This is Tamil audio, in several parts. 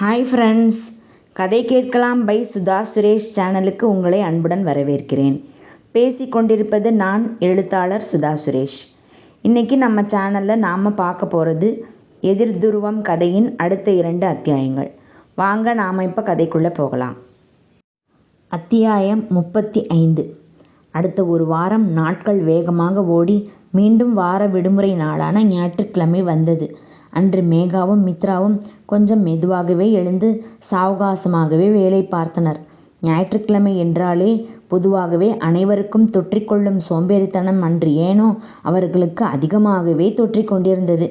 ஹாய் ஃப்ரெண்ட்ஸ் கதை கேட்கலாம் பை சுதா சுரேஷ் சேனலுக்கு உங்களை அன்புடன் வரவேற்கிறேன். பேசிக்கொண்டிருப்பது நான் எழுத்தாளர் சுதா சுரேஷ். இன்றைக்கி நம்ம சேனலில் நாம் பார்க்க போகிறது எதிர் துருவம் கதையின் அடுத்த இரண்டு அத்தியாயங்கள். வாங்க நாம் இப்போ கதைக்குள்ளே போகலாம். அத்தியாயம் முப்பத்தி ஐந்து. அடுத்த ஒரு வாரம் நாட்கள் வேகமாக ஓடி மீண்டும் வார விடுமுறை நாளான ஞாயிற்றுக்கிழமை வந்தது. அன்று மேகாவும் மித்ராவும் கொஞ்சம் மெதுவாகவே எழுந்து சாவகாசமாகவே வேலை பார்த்தனர். ஞாயிற்றுக்கிழமை என்றாலே பொதுவாகவே அனைவருக்கும் தொற்றிக்கொள்ளும் சோம்பேறித்தனம் அன்று ஏனோ அவர்களுக்கு அதிகமாகவே தொற்றிக் கொண்டிருந்தது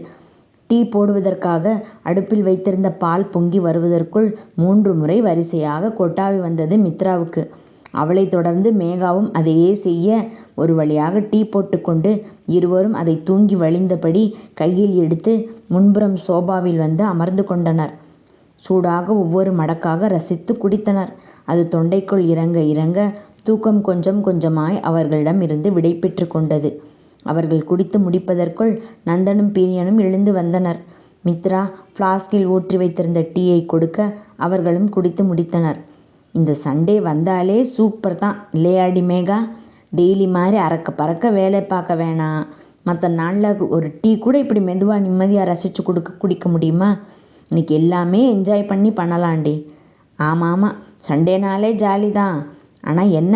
டீ போடுவதற்காக அடுப்பில் வைத்திருந்த பால் பொங்கி வருவதற்குள் மூன்று முறை வரிசையாக கொட்டாவி வந்தது மித்ராவுக்கு. அவளை தொடர்ந்து மேகாவும் அதையே செய்ய ஒரு வழியாக டீ போட்டுக்கொண்டு இருவரும் அதை தூங்கி வழிந்தபடி கையில் எடுத்து முன்புறம் சோபாவில் வந்து அமர்ந்து கொண்டனர். சூடாக ஒவ்வொரு மடக்காக ரசித்து குடித்தனர். அது தொண்டைக்குள் இறங்க இறங்க தூக்கம் கொஞ்சம் கொஞ்சமாய் அவர்களிடம் இருந்து விடைபெற்று கொண்டது. அவர்கள் குடித்து முடிப்பதற்குள் நந்தனும் பிரியனும் எழுந்து வந்தனர். மித்ரா ஃப்ளாஸ்கில் ஊற்றி வைத்திருந்த டீயை கொடுக்க அவர்களும் குடித்து முடித்தனர். இந்த சண்டே வந்தாலே சூப்பர் தான். இல்லையாடி மேகா டெய்லி மாதிரி அறக்க பறக்க வேலை பார்க்க வேணாம். மற்ற நாளில் ஒரு டீ கூட இப்படி மெதுவாக நிம்மதியாக ரசித்து கொடுக்க குடிக்க முடியுமா? இன்றைக்கி எல்லாமே என்ஜாய் பண்ணி பண்ணலாண்டி ஆமாம் ஆமாம் சண்டேனாலே ஜாலி தான். ஆனால் என்ன?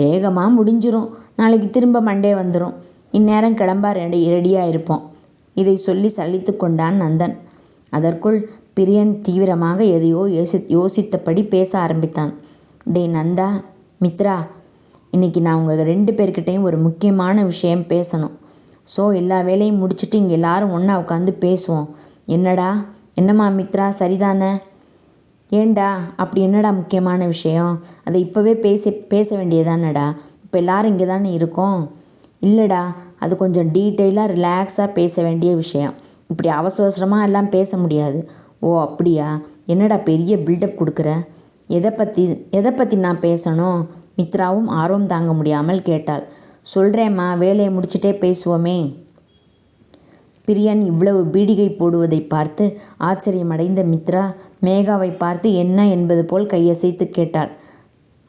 வேகமாக முடிஞ்சிரும். நாளைக்கு திரும்ப மண்டே வந்துடும் இந்நேரம் கிளம்ப ரெடி ரெடியாக இருப்போம். இதை சொல்லி சலித்து கொண்டான் நந்தன். அதற்குள் பிரியன் தீவிரமாக எதையோ யோசி யோசித்தபடி பேச ஆரம்பித்தான். டே நந்தா மித்ரா இன்றைக்கி நான் உங்கள் ரெண்டு பேர்கிட்டையும் ஒரு முக்கியமான விஷயம் பேசணும். ஸோ எல்லா வேலையும் முடிச்சுட்டு இங்கே எல்லாரும் ஒன்றா உட்காந்து பேசுவோம். என்னடா? என்னம்மா மித்ரா சரிதானே? ஏண்டா? அப்படி என்னடா முக்கியமான விஷயம்? அதை இப்போவே பேச பேச வேண்டியதானடா? இப்போ எல்லோரும் இங்கே தானே இருக்கோம்? இல்லைடா அது கொஞ்சம் டீட்டெயிலாக ரிலாக்ஸாக பேச வேண்டிய விஷயம். இப்படி அவசர அவசரமாக எல்லாம் பேச முடியாது. ஓ அப்படியா? என்னடா பெரிய பில்டப் கொடுக்குற? எதை பற்றி எதை பற்றி நான் பேசணும்? மித்ராவும் ஆர்வம் தாங்க முடியாமல் கேட்டாள். சொல்கிறேம்மா வேலையை முடிச்சிட்டே பேசுவோமே. பிரியன் இவ்வளவு பீடிகை போடுவதை பார்த்து ஆச்சரியமடைந்த மித்ரா மேகாவை பார்த்து என்ன என்பது போல் கையசைத்து கேட்டாள்.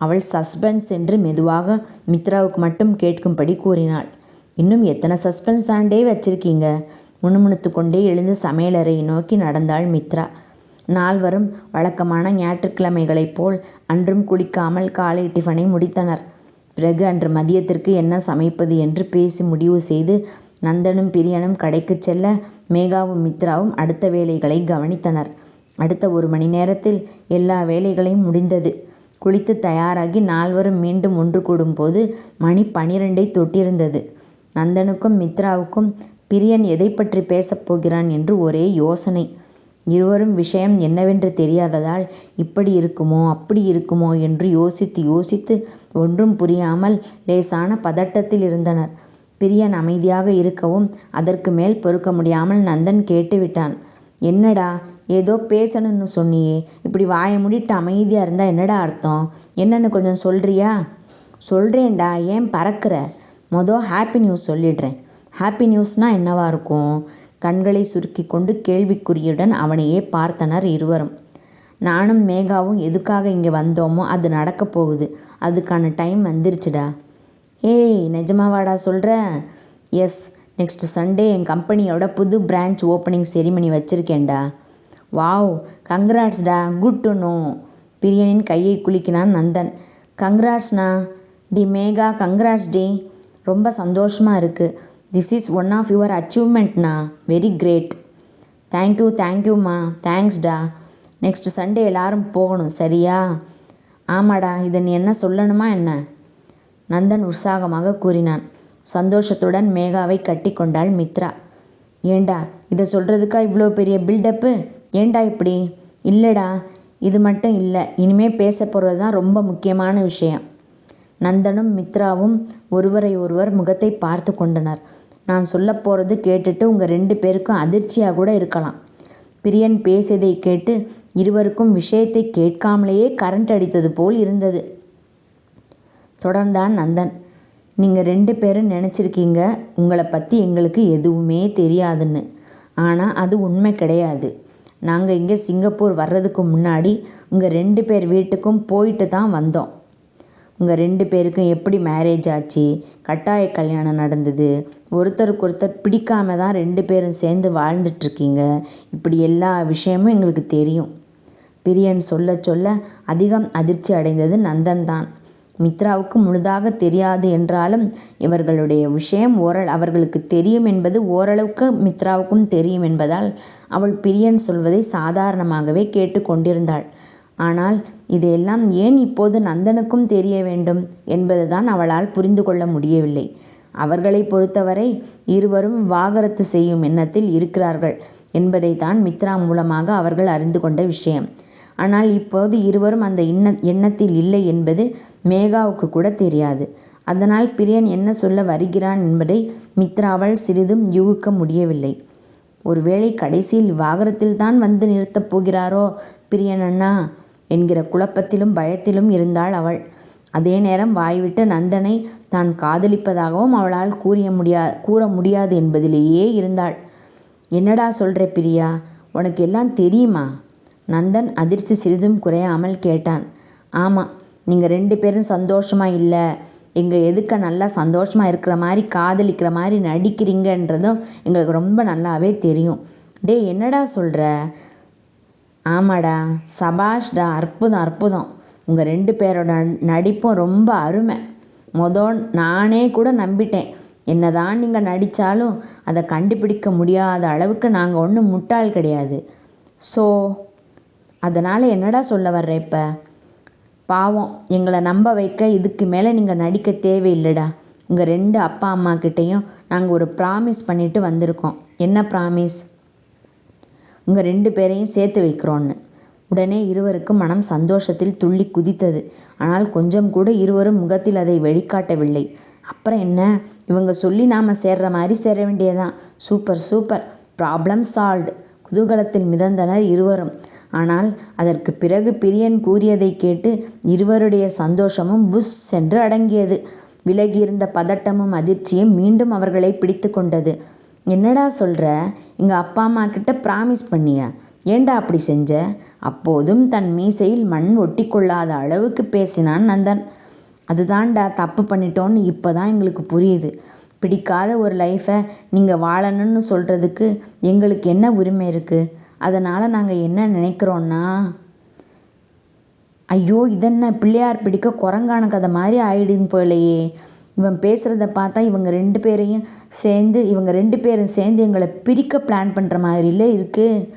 அவள் சஸ்பென்ஸ் என்று மெதுவாக மித்ராவுக்கு மட்டும் கேட்கும்படி கூறினாள். இன்னும் எத்தனை சஸ்பென்ஸ் தாண்டே வச்சிருக்கீங்க? முணுமுணுத்து கொண்டே எழுந்து சமையலறையை நோக்கி நடந்தாள் மித்ரா. நால்வரும் வழக்கமான ஞாயிற்றுக்கிழமைகளைப் போல் அன்றும் குளிக்காமல் காலை டிஃபனை முடித்தனர். பிறகு அன்று மதியத்திற்கு என்ன சமைப்பது என்று பேசி முடிவு செய்து நந்தனும் பிரியனும் கடைக்கு செல்ல மேகாவும் மித்ராவும் அடுத்த வேலைகளை கவனித்தனர். அடுத்த ஒரு மணி நேரத்தில் எல்லா வேலைகளையும் முடிந்தது. குளித்து தயாராகி நால்வரும் மீண்டும் ஒன்று கூடும்போது மணி பனிரெண்டை தொட்டிருந்தது. நந்தனுக்கும் மித்ராவுக்கும் பிரியன் எதை பற்றி பேசப் போகிறான் என்று ஒரே யோசனை. இருவரும் விஷயம் என்னவென்று தெரியாததால் இப்படி இருக்குமோ அப்படி இருக்குமோ என்று யோசித்து யோசித்து ஒன்றும் புரியாமல் லேசான பதட்டத்தில் இருந்தனர். பிரியன் அமைதியாக இருக்கவும் அதற்கு மேல் பொறுக்க முடியாமல் நந்தன் கேட்டுவிட்டான். என்னடா ஏதோ பேசணும்னு சொன்னியே இப்படி வாயை முடிட்டு அமைதியாக இருந்தால் என்னடா அர்த்தம்? என்னன்னு கொஞ்சம் சொல்கிறியா சொல்கிறேன்டா ஏன் பறக்கிற? மொதல் ஹாப்பி நியூஸ் சொல்லிடுறேன். ஹாப்பி நியூஸ்னால் என்னவா இருக்கும்? கண்களை சுருக்கி கொண்டு கேள்விக்குறியுடன் அவனையே பார்த்தனர் இருவரும். நானும் மேகாவும் எதுக்காக இங்கே வந்தோமோ அது நடக்கப் போகுது. அதுக்கான டைம் வந்துருச்சுடா. ஏய் நிஜமாவாடா சொல்கிற எஸ் நெக்ஸ்ட் சண்டே என் கம்பெனியோட புது பிரான்ச் ஓப்பனிங் செரிமனி வச்சுருக்கேன்டா. வாவ் கங்க்ராட்ஸ்டா குட் டு நோ பிரியனின் கையை குலுக்கினான் நந்தன். கங்க்ராட்ஸ்ண்ணா டி மேகா கங்க்ராட்ஸ் டி ரொம்ப சந்தோஷமாக இருக்குது this is one of your அச்சீவ்மெண்ட்ண்ணா very great thank you தேங்க்யூம்மா தேங்க்ஸ்டா நெக்ஸ்ட் சண்டே எல்லாரும் போகணும் சரியா? ஆமாடா இதை நீ என்ன சொல்லணுமா என்ன? நந்தன் உற்சாகமாக கூறினான். சந்தோஷத்துடன் மேகாவை கட்டி கொண்டாள் மித்ரா. ஏண்டா இதை சொல்கிறதுக்கா இவ்வளோ பெரிய பில்டப்பு ஏண்டா இப்படி? இல்லைடா இது மட்டும் இல்லை இனிமே பேச போகிறது தான் ரொம்ப முக்கியமான விஷயம். நந்தனும் மித்ராவும் ஒருவரை ஒருவர் முகத்தை பார்த்து கொண்டனர். நான் சொல்ல போகிறது கேட்டுட்டு உங்கள் ரெண்டு பேருக்கும் அதிர்ச்சியாக கூட இருக்கலாம். பிரியன் பேசியதை கேட்டு இருவருக்கும் விஷயத்தை கேட்காமலேயே கரண்ட் அடித்தது போல் இருந்தது. தொடர்ந்தான் நந்தன். நீங்கள் ரெண்டு பேரும் நினச்சிருக்கீங்க உங்களை பற்றி எங்களுக்கு எதுவுமே தெரியாதுன்னு. ஆனால் அது உண்மை கிடையாது. நாங்கள் இங்கே சிங்கப்பூர் வர்றதுக்கு முன்னாடி உங்கள் ரெண்டு பேர் வீட்டுக்கும் போயிட்டு தான் வந்தோம். உங்கள் ரெண்டு பேருக்கும் எப்படி மேரேஜ் ஆச்சு? கட்டாய கல்யாணம் நடந்தது. ஒருத்தருக்கு ஒருத்தர் பிடிக்காம தான் ரெண்டு பேரும் சேர்ந்து வாழ்ந்துட்டுருக்கீங்க. இப்படி எல்லா விஷயமும் எங்களுக்கு தெரியும். பிரியன் சொல்ல சொல்ல அதிகம் அதிர்ச்சி அடைந்தது நந்தன் தான் மித்ராவுக்கு முழுதாக தெரியாது என்றாலும் இவர்களுடைய விஷயம் ஓரள் அவர்களுக்கு தெரியும் என்பது ஓரளவுக்கு மித்ராவுக்கும் தெரியும் என்பதால் அவள் பிரியன் சொல்வதை சாதாரணமாகவே கேட்டு கொண்டிருந்தாள் ஆனால் இதையெல்லாம் ஏன் இப்போது நந்தனுக்கும் தெரிய வேண்டும் என்பதுதான் அவளால் புரிந்து கொள்ள முடியவில்லை. அவர்களை பொறுத்தவரை இருவரும் வாகரத்து செய்யும் எண்ணத்தில் இருக்கிறார்கள் என்பதைத்தான் மித்ரா மூலமாக அவர்கள் அறிந்து கொண்ட விஷயம். ஆனால் இப்போது இருவரும் அந்த எண்ணத்தில் இல்லை என்பது மேகாவுக்கு கூட தெரியாது. அதனால் பிரியன் என்ன சொல்ல வருகிறான் என்பதை மித்ராவால் சிறிதும் யூகிக்க முடியவில்லை. ஒருவேளை கடைசியில் விவாகரத்தில் தான் வந்து நிறுத்தப் போகிறாரோ பிரியன் அண்ணா? என்கிற குழப்பத்திலும் பயத்திலும் இருந்தாள் அவள். அதே நேரம் வாய்விட்டு நந்தனை தான் காதலிப்பதாகவும் அவளால் கூறிய முடியா கூற முடியாது என்பதிலேயே இருந்தாள். என்னடா சொல்கிற பிரியா? உனக்கு எல்லாம் தெரியுமா? நந்தன் அதிர்ச்சி சிறிதும் குறையாமல் கேட்டான். ஆமாம் நீங்கள் ரெண்டு பேரும் சந்தோஷமாக இல்லை. எங்கள் எதுக்க நல்லா சந்தோஷமாக இருக்கிற மாதிரி காதலிக்கிற மாதிரி நடிக்கிறீங்கன்றதும் எங்களுக்கு ரொம்ப நல்லாவே தெரியும். டே என்னடா சொல்கிற ஆமாடா. சபாஷ்டா அற்புதம் அற்புதம். உங்கள் ரெண்டு பேரோட நடிப்பும் ரொம்ப அருமை. மொதல் நானே கூட நம்பிட்டேன். என்ன தான் நீங்கள் நடித்தாலும் அதை கண்டுபிடிக்க முடியாத அளவுக்கு நாங்கள் ஒன்றும் முட்டாள் கிடையாது. ஸோ அதனால் என்னடா சொல்ல வர்ற இப்போ? பாவம் எங்களை நம்ப வைக்க இதுக்கு மேலே நீங்கள் நடிக்க தேவையில்லைடா. உங்கள் ரெண்டு அப்பா அம்மா கிட்டேயும் நாங்கள் ஒரு ப்ராமிஸ் பண்ணிட்டு வந்திருக்கோம். என்ன ப்ராமிஸ் உங்கள் ரெண்டு பேரையும் சேர்த்து வைக்கிறோன்னு. உடனே இருவருக்கும் மனம் சந்தோஷத்தில் துள்ளி குதித்தது. ஆனால் கொஞ்சம் கூட இருவரும் முகத்தில் அதை வெளிக்காட்டவில்லை. அப்புறம் என்ன? இவங்க சொல்லி நாம் சேர்ற மாதிரி சேர வேண்டியதான் சூப்பர் சூப்பர். Problem solved. குதூகலத்தில் மிதந்தனர் இருவரும். ஆனால் அதற்கு பிறகு பிரியன் கூறியதை கேட்டு இருவருடைய சந்தோஷமும் புஷ் சென்று அடங்கியது. விலகியிருந்த பதட்டமும் அதிர்ச்சியும் மீண்டும் அவர்களை பிடித்து கொண்டது. என்னடா சொல்கிற எங்கள் அப்பா அம்மா கிட்ட ப்ராமிஸ் பண்ணியா. ஏண்டா அப்படி செஞ்ச? அப்போதும் தன் மீசையில் மண் ஒட்டி கொள்ளாத அளவுக்கு பேசினான் நந்தன். அதுதான்டா தப்பு பண்ணிட்டோன்னு இப்போ தான் எங்களுக்கு புரியுது. பிடிக்காத ஒரு லைஃப்பை நீங்கள் வாழணும்னு சொல்கிறதுக்கு எங்களுக்கு என்ன உரிமை இருக்குது அதனால் நாங்கள் என்ன நினைக்கிறோன்னா ஐயோ இதென்ன? பிள்ளையார் பிடிக்க குரங்கான கதை மாதிரி ஆயிடுன்னு போலையே. இவன் பேசுகிறத பார்த்தா இவங்க ரெண்டு பேரையும் சேர்ந்து இவங்க ரெண்டு பேரும் சேர்ந்து எங்களை பிரிக்க பிளான் பண்ணுற மாதிரில இருக்குது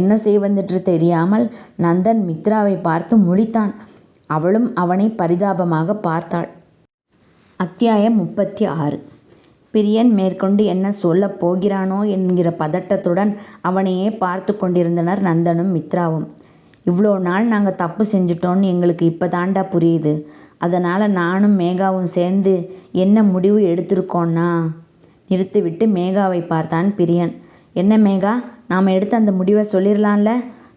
என்ன செய்வதென்று தெரியாமல் நந்தன் மித்ராவை பார்த்து முழித்தான். அவளும் அவனை பரிதாபமாக பார்த்தாள். அத்தியாயம் முப்பத்தி ஆறு. பிரியன் மேற்கொண்டு என்ன சொல்லப் போகிறானோ என்கிற பதட்டத்துடன் அவனையே பார்த்து கொண்டிருந்தனர் நந்தனும் மித்ராவும். இவ்வளோ நாள் நாங்கள் தப்பு செஞ்சிட்டோன்னு எங்களுக்கு இப்போ தாண்டா புரியுது. அதனால் நானும் மேகாவும் சேர்ந்து என்ன முடிவு எடுத்திருக்கோன்னா நிறுத்திவிட்டு மேகாவை பார்த்தான் பிரியன். என்ன மேகா நாம் எடுத்த அந்த முடிவை சொல்லிடலாம்ல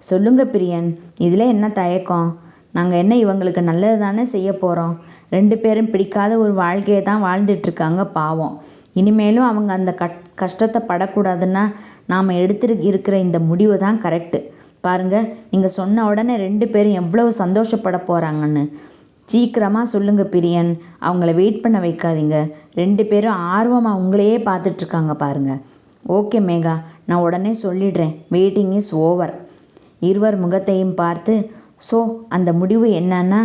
சொல்லுங்க பிரியன் இதில் என்ன தயக்கம்? நாங்கள் என்ன இவங்களுக்கு நல்லது தானே செய்ய போகிறோம் ரெண்டு பேரும் பிடிக்காத ஒரு வாழ்க்கையை தான் வாழ்ந்துட்டுருக்காங்க பாவம். இனிமேலும் அவங்க அந்த கட் கஷ்டத்தை படக்கூடாதுன்னா நாம் எடுத்து இருக்கிற இந்த முடிவு தான் கரெக்டு பாருங்கள் நீங்கள் சொன்ன உடனே ரெண்டு பேரும் எவ்வளவு சந்தோஷப்பட போகிறாங்கன்னு சீக்கிரமாக சொல்லுங்கள் பிரியன். அவங்கள வெயிட் பண்ண வைக்காதீங்க. ரெண்டு பேரும் ஆர்வமாக உங்களையே பார்த்துட்ருக்காங்க பாருங்கள் ஓகே மேகா. நான் உடனே சொல்லிடுறேன். வெயிட்டிங் இஸ் ஓவர் இருவர் முகத்தையும் பார்த்து ஸோ அந்த முடிவு என்னன்னா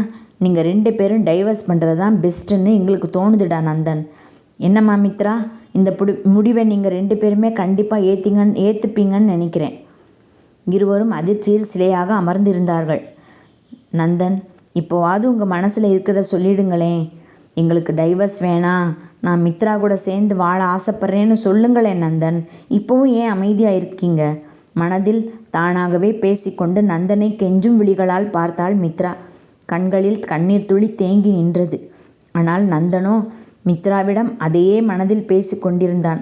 நீங்கள் ரெண்டு பேரும் டைவர்ஸ் பண்ணுறது தான் பெஸ்ட்டுன்னு எங்களுக்கு தோணுதுடா நந்தன். என்னம்மா மித்ரா? இந்த புடி முடிவை நீங்கள் ரெண்டு பேருமே கண்டிப்பாக ஏற்றிங்கன்னு ஏற்றுப்பீங்கன்னு நினைக்கிறேன். இருவரும் அதிர்ச்சியில் சிலையாக அமர்ந்திருந்தார்கள். நந்தன் இப்போவாது உங்கள் மனசில் இருக்கிறத சொல்லிடுங்களேன் எங்களுக்கு டைவர்ஸ் வேணாம் நான் மித்ரா கூட சேர்ந்து வாழ ஆசைப்பட்றேன்னு சொல்லுங்களேன் நந்தன். இப்போவும் ஏன் அமைதியாக இருக்கீங்க? மனதில் தானாகவே பேசிக்கொண்டு நந்தனை கெஞ்சும் விழிகளால் பார்த்தாள் மித்ரா. கண்களில் கண்ணீர் துளி தேங்கி நின்றது. ஆனால் நந்தனோ மித்ராவிடம் அதையே மனதில் பேசி கொண்டிருந்தான்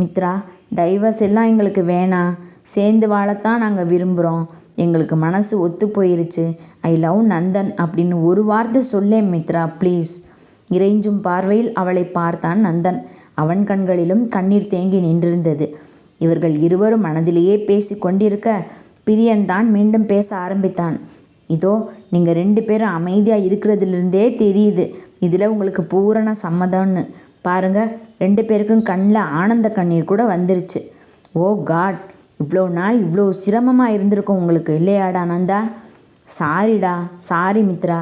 மித்ரா டைவர்ஸ் எல்லாம் எங்களுக்கு வேணாம் சேர்ந்து வாழத்தான் நாங்கள் விரும்புகிறோம் எங்களுக்கு மனசு ஒத்து போயிருச்சு. ஐ லவ் நந்தன் அப்படின்னு ஒரு வார்த்தை சொல்லேன் மித்ரா ப்ளீஸ் இறைஞ்சும் பார்வையில் அவளை பார்த்தான் நந்தன். அவன் கண்களிலும் கண்ணீர் தேங்கி நின்றிருந்தது. இவர்கள் இருவரும் மனதிலேயே பேசி கொண்டிருக்க பிரியன் தான் மீண்டும் பேச ஆரம்பித்தான். இதோ நீங்கள் ரெண்டு பேரும் அமைதியாக இருக்கிறதுலேருந்தே தெரியுது. இதில் உங்களுக்கு பூரண சம்மதம்னு. பாருங்க ரெண்டு பேருக்கும் கண்ணில் ஆனந்த கண்ணீர் கூட வந்துருச்சு. ஓ காட் இவ்வளோ நாள் இவ்வளோ சிரமமாக இருந்திருக்கும் உங்களுக்கு இல்லையாடா நந்தா? சாரிடா சாரி மித்ரா.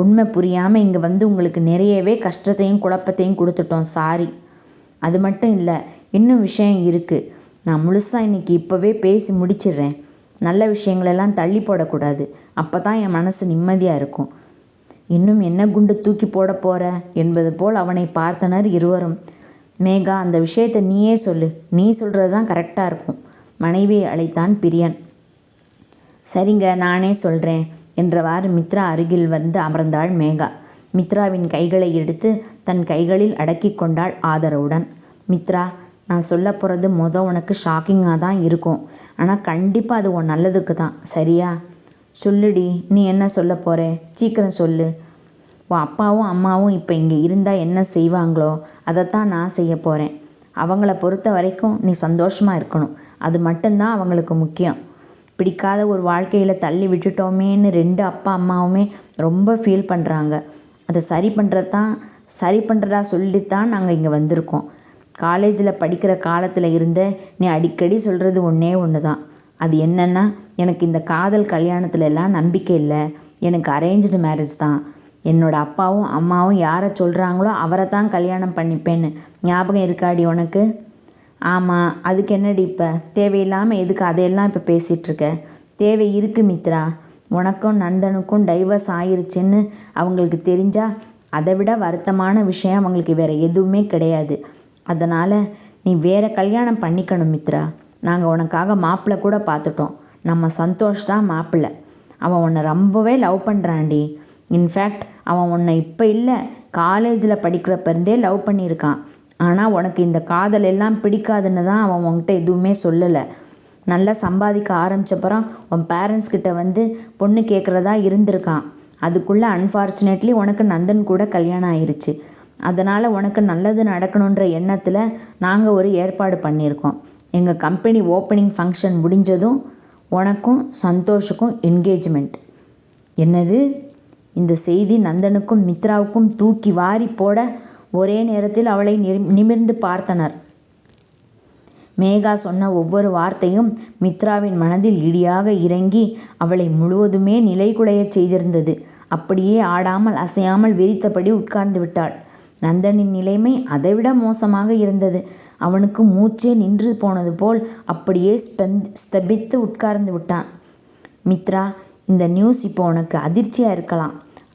உண்மை புரியாமல் இங்கே வந்து உங்களுக்கு நிறையவே கஷ்டத்தையும் குழப்பத்தையும் கொடுத்துட்டோம் சாரி. அது மட்டும் இல்லை இன்னும் விஷயம் இருக்குது நான் முழுசாக இன்றைக்கி இப்போவே பேசி முடிச்சிடுறேன். நல்ல விஷயங்களெல்லாம் தள்ளி போடக்கூடாது. அப்போ தான் என் மனசு நிம்மதியாக இருக்கும். இன்னும் என்ன குண்டு தூக்கி போட போகிற என்பது போல் அவனை பார்த்தனர் இருவரும். மேகா அந்த விஷயத்தை நீயே சொல்லு. நீ சொல்கிறது தான் கரெக்டாக இருக்கும். மனைவியை அழைத்தான் பிரியன். சரிங்க நானே சொல்கிறேன் என்றவாறு மித்ரா அருகில் வந்து அமர்ந்தாள் மேகா. மித்ராவின் கைகளை எடுத்து தன் கைகளில் அடக்கி கொண்டாள் ஆதரவுடன். மித்ரா நான் சொல்ல போகிறது மொதல் உனக்கு ஷாக்கிங்காக தான் இருக்கும். ஆனால் கண்டிப்பாக அது உன் நல்லதுக்கு தான். சரியா? சொல்லுடி நீ என்ன சொல்ல போகிற சீக்கிரம் சொல்லு. உன் அப்பாவும் அம்மாவும் இப்போ இங்கே இருந்தால் என்ன செய்வாங்களோ அதைத்தான் நான் செய்ய போகிறேன் அவங்கள பொறுத்த வரைக்கும் நீ சந்தோஷமாக இருக்கணும். அது மட்டும்தான் அவங்களுக்கு முக்கியம். பிடிக்காத ஒரு வாழ்க்கையில் தள்ளி விட்டுட்டோமேன்னு ரெண்டு அப்பா அம்மாவுமே ரொம்ப ஃபீல் பண்ணுறாங்க அதை சரி பண்ணுறது தான் சரி பண்ணுறதா சொல்லித்தான் நாங்கள் இங்கே வந்திருக்கோம். காலேஜில் படிக்கிற காலத்தில் இருந்தே நீ அடிக்கடி சொல்கிறது ஒன்றே ஒன்று தான் அது என்னென்னா எனக்கு இந்த காதல் கல்யாணத்துல எல்லாம் நம்பிக்கை இல்லை. எனக்கு அரேஞ்ச்டு மேரேஜ் தான். என்னோட அப்பாவும் அம்மாவும் யாரை சொல்கிறாங்களோ அவரை தான் கல்யாணம் பண்ணிப்பேன்னு ஞாபகம் இருக்காடி உனக்கு? ஆமாம் அதுக்கு என்னடி இப்போ? தேவையில்லாமல் எதுக்கு அதையெல்லாம் இப்போ பேசிகிட்ருக்க தேவை இருக்குது மித்ரா. உனக்கும் நந்தனுக்கும் டைவர்ஸ் ஆயிருச்சுன்னு அவங்களுக்கு தெரிஞ்சால் அதை விட வருத்தமான விஷயம் அவங்களுக்கு வேறு எதுவுமே கிடையாது. அதனால் நீ வேறு கல்யாணம் பண்ணிக்கணும் மித்ரா. நாங்கள் உனக்காக மாப்பிள்ளை கூட பார்த்துட்டோம். நம்ம சந்தோஷ் தான் மாப்பிள்ளை. அவன் உன்னை ரொம்பவே லவ் பண்ணுறான்டி இன்ஃபேக்ட் அவன் உன்னை இப்போ இல்லை காலேஜில் படிக்கிறப்ப இருந்தே லவ் பண்ணியிருக்கான். ஆனால் உனக்கு இந்த காதல் எல்லாம் பிடிக்காதுன்னு தான் அவன் உன்கிட்ட எதுவுமே சொல்லலை. நல்லா சம்பாதிக்க ஆரம்பிச்சப்பறம் உன் பேரண்ட்ஸ் கிட்ட வந்து பொண்ணு கேட்குறதா இருந்திருக்கான். அதுக்குள்ளே அன்ஃபார்ச்சுனேட்லி உனக்கு நந்தன் கூட கல்யாணம் ஆயிடுச்சு அதனால் உனக்கு நல்லது நடக்கணுன்ற எண்ணத்தில் நாங்கள் ஒரு ஏற்பாடு பண்ணியிருக்கோம். எங்கள் கம்பெனி ஓப்பனிங் ஃபங்க்ஷன் முடிஞ்சதும் உனக்கும் சந்தோஷுக்கும் என்கேஜ்மெண்ட் என்னது? இந்த செய்தி நந்தனுக்கும் மித்ராவுக்கும் தூக்கி வாரி போட ஒரே நேரத்தில் அவளை நிமிர்ந்து பார்த்தனர். மேகா சொன்ன ஒவ்வொரு வார்த்தையும் மித்ராவின் மனதில் இடியாக இறங்கி அவளை முழுவதுமே நிலைகுலையச் செய்திருந்தது. அப்படியே ஆடாமல் அசையாமல் விரித்தபடி உட்கார்ந்து விட்டாள். நந்தனின் நிலைமை அதைவிட மோசமாக இருந்தது. அவனுக்கு மூச்சே நின்று போனது போல் அப்படியே ஸ்தபித்து உட்கார்ந்து விட்டான். மித்ரா இந்த நியூஸ் இப்போ உனக்கு அதிர்ச்சியாக இருக்கலாம்.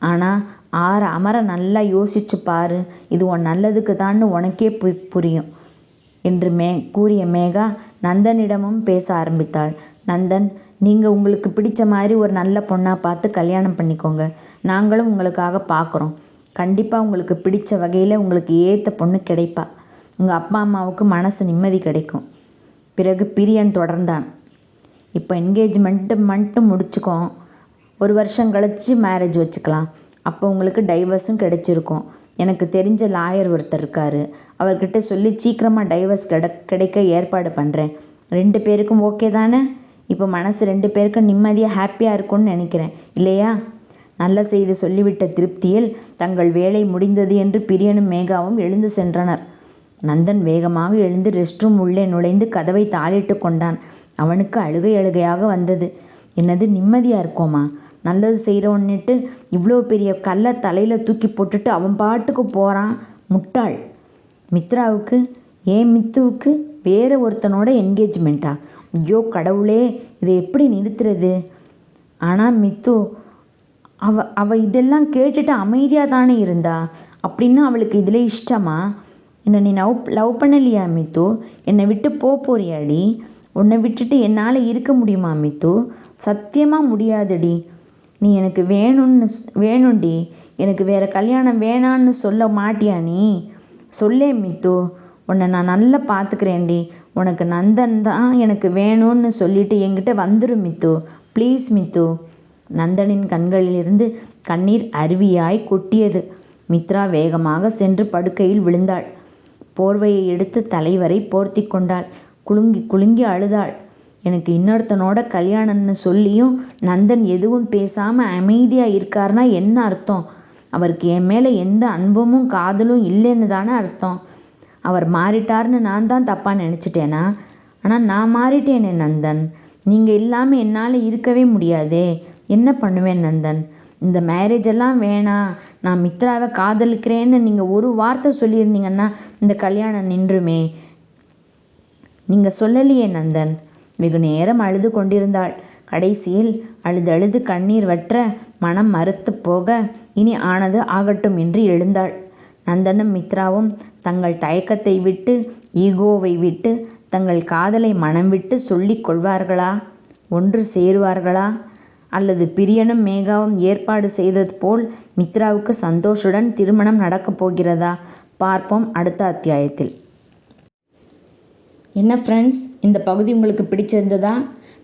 ஆனால் ஆற அமர நல்லா யோசிச்சு பாரு. இது உன் நல்லதுக்கு தான்னு உனக்கே பு- புரியும். என்று மே கூறிய மேகா நந்தனிடமும் பேச ஆரம்பித்தாள். நந்தன் நீங்கள் உங்களுக்கு பிடிச்ச மாதிரி ஒரு நல்ல பொண்ணாக பார்த்து கல்யாணம் பண்ணிக்கோங்க. நாங்களும் உங்களுக்காக பார்க்குறோம் கண்டிப்பாக உங்களுக்கு பிடிச்ச வகையில் உங்களுக்கு ஏற்ற பொண்ணு கிடைப்பா. உங்கள் அப்பா அம்மாவுக்கு மனசு நிம்மதி கிடைக்கும். பிறகு பிரியன் தொடர்ந்தான். இப்போ என்கேஜ்மெண்ட்டு மட்டும் முடிச்சுக்கோம் ஒரு வருஷம் கழித்து மேரேஜ் வச்சுக்கலாம். அப்போ உங்களுக்கு டைவர்ஸும் கிடைச்சிருக்கும். எனக்கு தெரிஞ்ச லாயர் ஒருத்தர் இருக்கார். அவர்கிட்ட சொல்லி சீக்கிரமாக டைவர்ஸ் கிட கிடைக்க ஏற்பாடு பண்ணுறேன் ரெண்டு பேருக்கும் ஓகே தானே? இப்போ மனசு ரெண்டு பேருக்கும் நிம்மதியாக ஹாப்பியாக இருக்கும்னு நினைக்கிறேன். இல்லையா? நல்ல செய்தி சொல்லிவிட்ட திருப்தியில் தங்கள் வேலை முடிந்தது என்று பிரியனும் மேகாவும் எழுந்து சென்றனர். நந்தன் வேகமாக எழுந்து ரெஸ்ட் ரூம் உள்ளே நுழைந்து கதவை தாளிட்டு கொண்டான். அவனுக்கு அழுகை அழுகையாக வந்தது. என்னது நிம்மதியாக இருக்கோமா? நல்லது செய்கிறோன்னுட்டு இவ்வளோ பெரிய கல்லை தலையில் தூக்கி போட்டுட்டு அவன் பாட்டுக்கு போகிறான் முட்டாள். மித்ராவுக்கு ஏன் மித்துவுக்கு வேறு ஒருத்தனோட என்கேஜ்மெண்ட்டா ஐயோ கடவுளே இதை எப்படி நிறுத்துறது? ஆனால் மித்து அவ அவள் இதெல்லாம் கேட்டுட்டு அமைதியாக தானே இருந்தா? அப்படின்னா அவளுக்கு இதில் இஷ்டமா? என்னை நீ லவ் லவ் பண்ணலையா மித்து? என்னை விட்டு போ போறியாடி? உன்னை விட்டுட்டு என்னால் இருக்க முடியுமா மித்து? சத்தியமாக முடியாதுடி. நீ எனக்கு வேணும்னு வேணும்டி. எனக்கு வேற கல்யாணம் வேணான்னு சொல்ல மாட்டியா நீ? சொல்லே மித்து. உன்னை நான் நல்லா பார்த்துக்கிறேன்டி உனக்கு நந்தன் தான் எனக்கு வேணும்னு சொல்லிட்டு என்கிட்ட வந்துரு மித்து. ப்ளீஸ் மித்து. நந்தனின் கண்களிலிருந்து கண்ணீர் அருவியாய் கொட்டியது. மித்ரா வேகமாக சென்று படுக்கையில் விழுந்தாள். போர்வையை எடுத்து தலைவரை போர்த்தி கொண்டாள். குலுங்கி குலுங்கி அழுதாள். எனக்கு இன்னொருத்தனோட கல்யாணம்னு சொல்லியும் நந்தன் எதுவும் பேசாமல் அமைதியாக இருக்காருன்னா என்ன அர்த்தம்? அவருக்கு என் மேலே எந்த அன்பமும் காதலும் இல்லைன்னு தானே அர்த்தம். அவர் மாறிட்டார்னு நான் தான் தப்பாக நினச்சிட்டேனா? ஆனால் நான் மாறிட்டேனே நந்தன். நீங்கள் இல்லாமல் என்னால் இருக்கவே முடியாதே. என்ன பண்ணுவேன் நந்தன்? இந்த மேரேஜ் எல்லாம் வேணாம் நான் மித்ராவை காதலிக்கிறேன்னு நீங்கள் ஒரு வார்த்தை சொல்லியிருந்தீங்கன்னா இந்த கல்யாணம் நின்றுமே. நீங்கள் சொல்லலையே நந்தன். வெகு நேரம் அழுது கொண்டிருந்தாள். கடைசியில் அழுதழுது கண்ணீர் வற்ற மனம் மறுத்து போக இனி ஆனது ஆகட்டும் என்று எழுந்தாள். நந்தனும் மித்ராவும் தங்கள் தயக்கத்தை விட்டு ஈகோவை விட்டு தங்கள் காதலை மனம் விட்டு சொல்லிக் கொள்வார்களா? ஒன்று சேருவார்களா? அல்லது பிரியனும் மேகாவும் ஏற்பாடு செய்தது போல் மித்ராவுக்கு சந்தோஷுடன் திருமணம் நடக்கப் போகிறதா? பார்ப்போம் அடுத்த அத்தியாயத்தில். என்ன ஃப்ரெண்ட்ஸ் இந்த பகுதி உங்களுக்கு பிடிச்சிருந்ததா?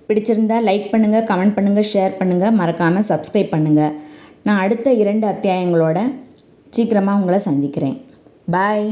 பிடிச்சிருந்தா லைக் பண்ணுங்கள் கமெண்ட் பண்ணுங்கள் ஷேர் பண்ணுங்கள் மறக்காமல் சப்ஸ்கிரைப் பண்ணுங்கள் நான் அடுத்த இரண்டு அத்தியாயங்களோட சீக்கிரமாக உங்களை சந்திக்கிறேன். பாய்